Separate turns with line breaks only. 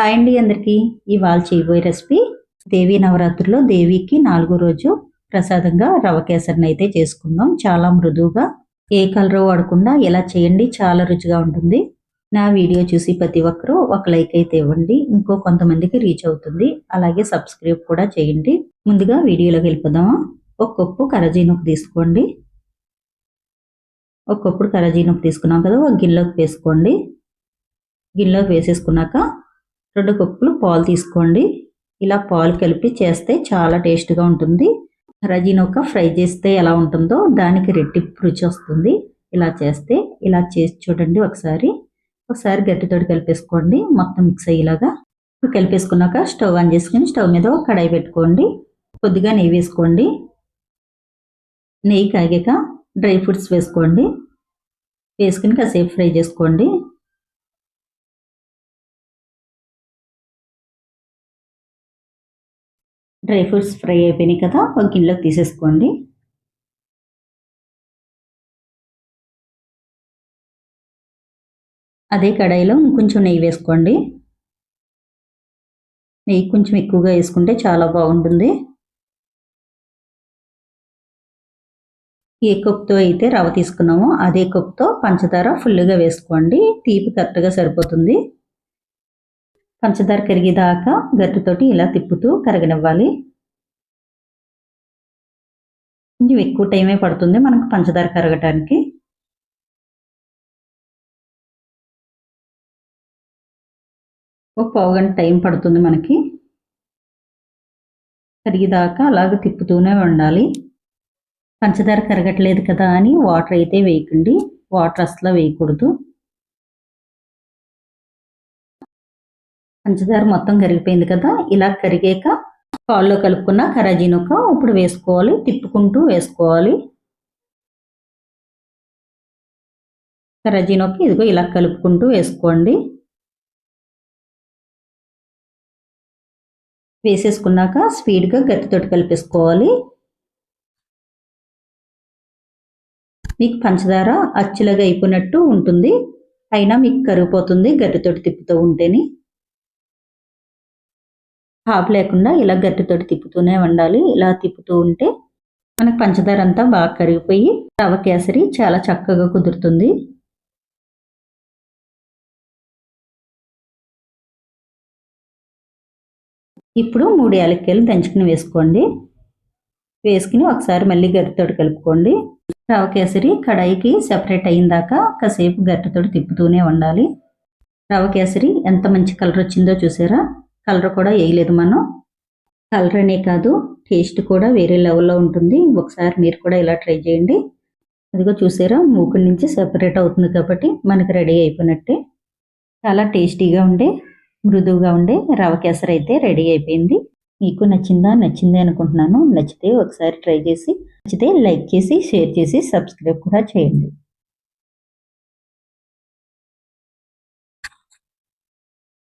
Hi అండి అందరికీ. ఇవాళ చేయబోయే రెసిపీ దేవి నవరాత్రిలో దేవికి నాలుగో రోజు ప్రసాదంగా రవ కేసరిని అయితే చేసుకుందాం. చాలా మృదువుగా ఏ కలర్ వాడకుండా ఇలా చేయండి చాలా రుచిగా ఉంటుంది. నా వీడియో చూసి ప్రతి ఒక్కరూ ఒక లైక్ అయితే ఇవ్వండి. ఇంకో కొంతమందికి రీచ్ అవుతుంది. అలాగే సబ్స్క్రైబ్ కూడా చేయండి. ముందుగా వీడియోలోకి వెళ్ళిపోదామా? ఒక కప్పు కరజీనుకు తీసుకోండి. ఒక కప్పుడు కరజీనొప్పు తీసుకున్నాం కదా ఒక గిన్నెలోకి వేసుకోండి. గిన్నెలోకి వేసేసుకున్నాక రెండు కప్పులు పాలు తీసుకోండి. ఇలా పాలు కలిపి చేస్తే చాలా టేస్ట్గా ఉంటుంది. రజీనొక్క ఫ్రై చేస్తే ఎలా ఉంటుందో దానికి రెట్టింపు రుచి వస్తుంది. ఇలా చేస్తే ఇలా చేసి చూడండి ఒకసారి. ఒకసారి గట్టితోటి కలిపేసుకోండి. మొత్తం మిక్స్ అయ్యేలాగా. కలిపేసుకున్నాక స్టవ్ ఆన్ చేసుకుని స్టవ్ మీద కడాయి పెట్టుకోండి. కొద్దిగా నెయ్యి వేసుకోండి. నెయ్యి కాగాక డ్రై ఫ్రూట్స్ వేసుకోండి. వేసుకుని కాసేపు ఫ్రై చేసుకోండి. డ్రై ఫ్రూట్స్ ఫ్రై అయిపోయినాయి కదా ఒక గిన్నెలోకి తీసేసుకోండి. అదే కడాయిలో కొంచెం నెయ్యి వేసుకోండి. నెయ్యి కొంచెం ఎక్కువగా వేసుకుంటే చాలా బాగుంటుంది. ఏ కప్తో అయితే రవ తీసుకున్నామో. అదే కప్తో పంచదార ఫుల్గా వేసుకోండి. తీపి కరెక్ట్గా సరిపోతుంది. పంచదార కరిగేదాకా గట్టుతోటి ఇలా తిప్పుతూ కరగనివ్వాలి. కొంచెం ఎక్కువ టైమే పడుతుంది మనకు పంచదార కరగటానికి. ఒక పావు గంట టైం పడుతుంది మనకి. కరిగేదాకా అలాగ తిప్పుతూనే ఉండాలి. పంచదార కరగట్లేదు కదా అని వాటర్ అయితే వేయకండి. వాటర్ అసలు వేయకూడదు. పంచదార మొత్తం కరిగిపోయింది కదా ఇలా కరిగాక పాల్లో కలుపుకున్న కరాజీనొక్క ఇప్పుడు వేసుకోవాలి తిప్పుకుంటూ వేసుకోవాలి. కరాజీనొక్క ఇదిగో ఇలా కలుపుకుంటూ వేసుకోండి. వేసేసుకున్నాక స్పీడ్గా గట్టితోటి కలిపేసుకోవాలి. మీకు పంచదార అచ్చులాగా అయిపోయినట్టు ఉంటుంది అయినా మీకు కరిగిపోతుంది గట్టితోటి తిప్పుతూ ఉంటేనే. హాఫ్ లేకుండా ఇలా గట్టితోటి తిప్పుతూనే ఉండాలి ఇలా తిప్పుతూ ఉంటే మనకు పంచదార అంతా బాగా కరిగిపోయి రవ కేసరి చాలా చక్కగా కుదురుతుంది. ఇప్పుడు మూడు యాలక్కాయలు దంచుకుని వేసుకోండి. వేసుకుని ఒకసారి మళ్ళీ గట్టితోటి కలుపుకోండి. రవ కేసరి కడాయికి సెపరేట్ అయిందాక కాసేపు గట్టితోటి తిప్పుతూనే ఉండాలి రవ కేసరి ఎంత మంచి కలర్ వచ్చిందో చూసారా? కలర్ కూడా వేయలేదు మనం. కలర్ అనే కాదు టేస్ట్ కూడా వేరే లెవెల్లో ఉంటుంది. ఒకసారి మీరు కూడా ఇలా ట్రై చేయండి. అదిగో చూసారా మూకుల నుంచి సెపరేట్ అవుతుంది కాబట్టి మనకి రెడీ అయిపోయినట్టే. చాలా టేస్టీగా ఉండే మృదువుగా ఉండే రవ కేసరి అయితే రెడీ అయిపోయింది. మీకు నచ్చిందా నచ్చింది అనుకుంటున్నాను. నచ్చితే ఒకసారి ట్రై చేసి నచ్చితే లైక్ చేసి షేర్ చేసి సబ్స్క్రైబ్ కూడా చేయండి.